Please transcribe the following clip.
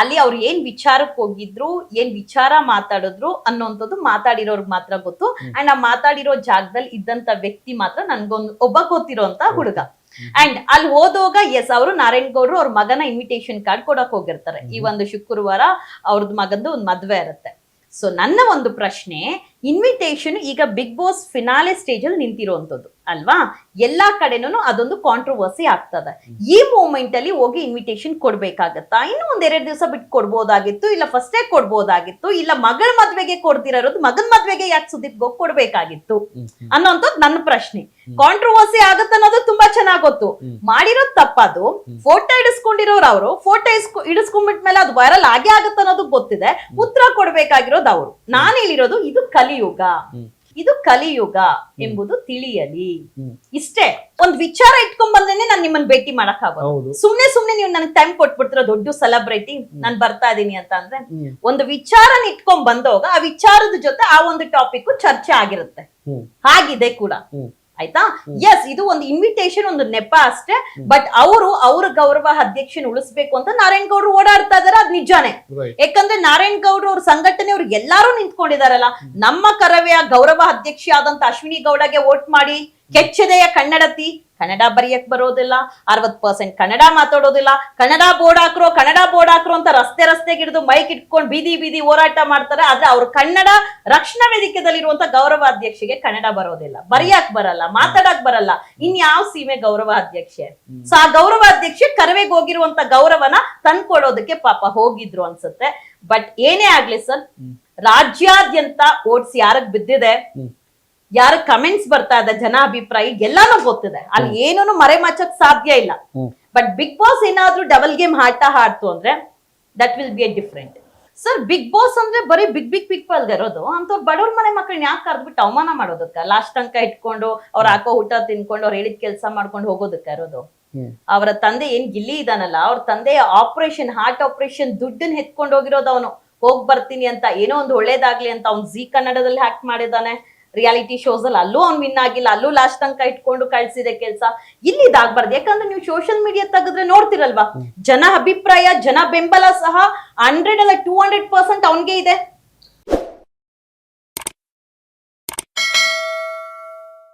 ಅಲ್ಲಿ ಅವ್ರು ಏನ್ ವಿಚಾರಕ್ಕೆ ಹೋಗಿದ್ರು ಏನ್ ವಿಚಾರ ಮಾತಾಡಿದ್ರು ಅನ್ನೋಂಥದ್ದು ಮಾತಾಡಿರೋರ್ಗ್ ಮಾತ್ರ ಗೊತ್ತು. ಅಂಡ್ ಆ ಮಾತಾಡಿರೋ ಜಾಗದಲ್ಲಿ ಇದ್ದಂತ ವ್ಯಕ್ತಿ ಮಾತ್ರ ನನ್ಗೊಂದು ಒಬ್ಬ ಗೊತ್ತಿರೋಂತ ಹುಡುಗ. ಅಂಡ್ ಅಲ್ಲಿ ಹೋದಾಗ ಎಸ್ ಅವರು ನಾರಾಯಣ್ ಗೌಡ್ರು ಅವ್ರ ಮಗನ ಇನ್ವಿಟೇಷನ್ ಕಾರ್ಡ್ ಕೊಡಕ್ ಹೋಗಿರ್ತಾರೆ. ಈ ಒಂದು ಶುಕ್ರವಾರ ಅವ್ರದ್ ಮಗಂದು ಒಂದು ಮದ್ವೆ ಇರುತ್ತೆ. ಸೊ ನನ್ನ ಒಂದು ಪ್ರಶ್ನೆ ಇನ್ವಿಟೇಷನ್ ಈಗ ಬಿಗ್ ಬಾಸ್ ಫಿನಾಲೆ ಸ್ಟೇಜ್ ಅಲ್ಲಿ ನಿಂತಿರುವಂತದ್ದು ಅಲ್ವಾ? ಎಲ್ಲಾ ಕಡೆನೂ ಅದೊಂದು ಕಾಂಟ್ರವರ್ಸಿ ಆಗ್ತದೆ. ಈ ಮೂಮೆಂಟ್ ಅಲ್ಲಿ ಹೋಗಿ ಇನ್ವಿಟೇಷನ್ ಕೊಡ್ಬೇಕಾಗತ್ತಾ? ಇನ್ನೂ ಒಂದ್ ಎರಡು ದಿವಸ ಬಿಟ್ಟು ಕೊಡ್ಬೋದಾಗಿತ್ತು ಇಲ್ಲ ಫಸ್ಟೇ ಕೊಡ್ಬೋದಾಗಿತ್ತು ಇಲ್ಲ ಮಗಳ ಮದ್ವೆಗೆ ಕೊಡ್ತಿರೋದು ಮಗನ್ ಮದ್ವೆಗೆ ಯಾಕೆ ಸುದೀಪ್ ಹೋಗಿ ಕೊಡ್ಬೇಕಾಗಿತ್ತು? ಅನ್ನೋಂಥದ್ದು ನನ್ನ ಪ್ರಶ್ನೆ. ಕಾಂಟ್ರವರ್ಸಿ ಆಗತ್ತೆ ಅನ್ನೋದು ಗೊತ್ತು. ಮಾಡಿರೋದ್ ತಪ್ಪದು. ಫೋಟೋ ಇಡಿಸ್ಕೊಂಡಿರೋರು ಅವರು. ಫೋಟೋ ಇಸ್ಕೊ ಇಡಿಸ್ಕೊಂಡ್ಬಿಟ್ಮೇಲೆ ಅದು ವೈರಲ್ ಆಗೇ ಆಗುತ್ತೆ ಅನ್ನೋದು ಗೊತ್ತಿದೆ. ಉತ್ತರ ಕೊಡ್ಬೇಕಾಗಿರೋದು ಅವರು. ನಾನು ಹೇಳಿರೋದು ಇದು ಕಲಿಯುಗ. ಇದು ಕಲಿಯುಗ ಎಂಬುದು ತಿಳಿಯಲಿ. ಇಷ್ಟೇ. ಒಂದ್ ವಿಚಾರ ಇಟ್ಕೊಂಡ್ ಬಂದೇನೆ ನಾನು ನಿಮ್ಮನ್ನ ಭೇಟಿ ಮಾಡಕ್ ಆಗೋದು ಸುಮ್ನೆ ಸುಮ್ನೆ ನೀವು ನನಗೆ ಟೈಮ್ ಕೊಟ್ಬಿಡ್ತೀರ ದೊಡ್ಡ ಸೆಲೆಬ್ರಿಟಿ ನಾನ್ ಬರ್ತಾ ಇದೀನಿ ಅಂತ ಅಂದ್ರೆ ಒಂದು ವಿಚಾರನ ಇಟ್ಕೊಂಡ್ ಬಂದೋಗ ಆ ವಿಚಾರದ ಜೊತೆ ಆ ಒಂದು ಟಾಪಿಕ್ ಚರ್ಚೆ ಆಗಿರುತ್ತೆ. ಹಾಗಿದೆ ಕೂಡ. ಆಯ್ತಾ? ಎಸ್ ಇದು ಒಂದು ಇನ್ವಿಟೇಷನ್ ಒಂದು ನೆಪ ಅಷ್ಟೇ. ಬಟ್ ಅವರು ಅವ್ರ ಗೌರವ ಅಧ್ಯಕ್ಷನ್ ಉಳಿಸ್ಬೇಕು ಅಂತ ನಾರಾಯಣ್ ಗೌಡ್ರು ಓಡಾಡ್ತಾ ಇದಾರೆ ಅದ್ ನಿಜಾನೇ. ಯಾಕಂದ್ರೆ ನಾರಾಯಣ್ ಗೌಡ್ರು ಅವ್ರ ಸಂಘಟನೆ ಅವ್ರು ಎಲ್ಲಾರು ನಿಂತ್ಕೊಂಡಿದಾರಲ್ಲ. ನಮ್ಮ ಕರವೆಯ ಗೌರವ ಅಧ್ಯಕ್ಷ ಆದಂತ ಅಶ್ವಿನಿ ಗೌಡಗೆ ವೋಟ್ ಮಾಡಿ ಕೆಚ್ಚದೆಯ ಕನ್ನಡತಿ ಕನ್ನಡ ಬರೆಯಕ್ ಬರೋದಿಲ್ಲ ಅರವತ್ ಪರ್ಸೆಂಟ್ ಕನ್ನಡ ಮಾತಾಡೋದಿಲ್ಲ ಕನ್ನಡ ಬೋರ್ಡ್ ಹಾಕ್ರೋ ಕನ್ನಡ ಬೋರ್ಡ್ ಹಾಕ್ರೋ ಅಂತ ರಸ್ತೆ ರಸ್ತೆಗೆ ಹಿಡಿದು ಮೈಕ್ ಇಟ್ಕೊಂಡು ಬೀದಿ ಬೀದಿ ಹೋರಾಟ ಮಾಡ್ತಾರೆ. ಆದ್ರೆ ಅವ್ರ ಕನ್ನಡ ರಕ್ಷಣಾ ವೇದಿಕೆದಲ್ಲಿರುವಂತ ಗೌರವ ಅಧ್ಯಕ್ಷೆಗೆ ಕನ್ನಡ ಬರೋದಿಲ್ಲ. ಬರೆಯಕ್ ಬರಲ್ಲ ಮಾತಾಡಕ್ ಬರಲ್ಲ. ಇನ್ಯಾವ ಸೀಮೆ ಗೌರವ ಅಧ್ಯಕ್ಷೆ? ಸೊ ಆ ಗೌರವ ಅಧ್ಯಕ್ಷೆ ಕರವೆಗೆ ಹೋಗಿರುವಂತ ಗೌರವನ ತಂದ್ಕೊಡೋದಕ್ಕೆ ಪಾಪ ಹೋಗಿದ್ರು ಅನ್ಸುತ್ತೆ. ಬಟ್ ಏನೇ ಆಗ್ಲಿ ಸರ್ ರಾಜ್ಯಾದ್ಯಂತ ಓಟ್ಸ್ ಯಾರಗ್ ಬಿದ್ದಿದೆ. ಯಾರ ಕಮೆಂಟ್ಸ್ ಬರ್ತಾ ಇದೆ ಜನ ಅಭಿಪ್ರಾಯ ಎಲ್ಲಾನು ಗೊತ್ತಿದೆ. ಅಲ್ಲಿ ಏನೂನು ಮರೆ ಮಾಚಕ್ ಸಾಧ್ಯ ಇಲ್ಲ. ಬಟ್ ಬಿಗ್ ಬಾಸ್ ಏನಾದ್ರೂ ಡಬಲ್ ಗೇಮ್ ಆಟ ಆಡ್ತು ಅಂದ್ರೆ that will be a different sir Bigg Boss ಅಂದ್ರೆ ಬರೀ ಬಿಗ್ ಬಿಗ್ ಬಿಗ್ ಪಲ್ಗೆ ಇರೋದು. ಅಂತವ್ರು ಬಡವ್ರ ಮನೆ ಮಕ್ಕಳನ್ನ ಯಾಕೆ ಕರೆದ್ಬಿಟ್ಟು ಅವಮಾನ ಮಾಡೋದಕ್ಕ? ಲಾಸ್ಟ್ ತನಕ ಇಟ್ಕೊಂಡು ಅವ್ರ ಹಾಕೋ ಊಟ ತಿನ್ಕೊಂಡು ಅವ್ರು ಹೇಳಿದ ಕೆಲಸ ಮಾಡ್ಕೊಂಡು ಹೋಗೋದಕ್ಕ ಇರೋದು. ಅವರ ತಂದೆ ಏನ್ ಗಿಲ್ಲಿ ಇದಾನಲ್ಲ ಅವ್ರ ತಂದೆಯ ಆಪರೇಷನ್ ಹಾರ್ಟ್ ಆಪರೇಷನ್ ದುಡ್ಡನ್ನ ಎತ್ಕೊಂಡು ಹೋಗಿರೋದು ಅವನು. ಹೋಗ್ ಬರ್ತೀನಿ ಅಂತ ಏನೋ ಒಂದು ಒಳ್ಳೇದಾಗ್ಲಿ ಅಂತ ಅವ್ನು ಜಿ ಕನ್ನಡದಲ್ಲಿ ಹ್ಯಾಕ್ ಮಾಡಿದಾನೆ. ರಿಯಾಲಿಟಿ ಶೋಸ್ ಅಲ್ಲಿ ಅಲ್ಲೂ ಅವ್ನು ವಿನ್ ಆಗಿಲ್ಲ ಅಲ್ಲೂ ಲಾಸ್ಟ್ ತನಕ ಇಟ್ಕೊಂಡು ಕಳ್ಸಿದೆ ಕೆಲಸ. ಇಲ್ಲಿ ಇದಾಗ್ಬಾರ್ದು. ಯಾಕಂದ್ರೆ ನೀವು ಸೋಷಿಯಲ್ ಮೀಡಿಯಾ ತೆಗೆದ್ರೆ ನೋಡ್ತಿರಲ್ವಾ? ಜನ ಅಭಿಪ್ರಾಯ ಜನ ಬೆಂಬಲ ಸಹ ಹಂಡ್ರೆಡ್ ಅಲ್ಲ ಟೂ ಹಂಡ್ರೆಡ್ ಪರ್ಸೆಂಟ್ ಅವನಿಗೆ ಇದೆ.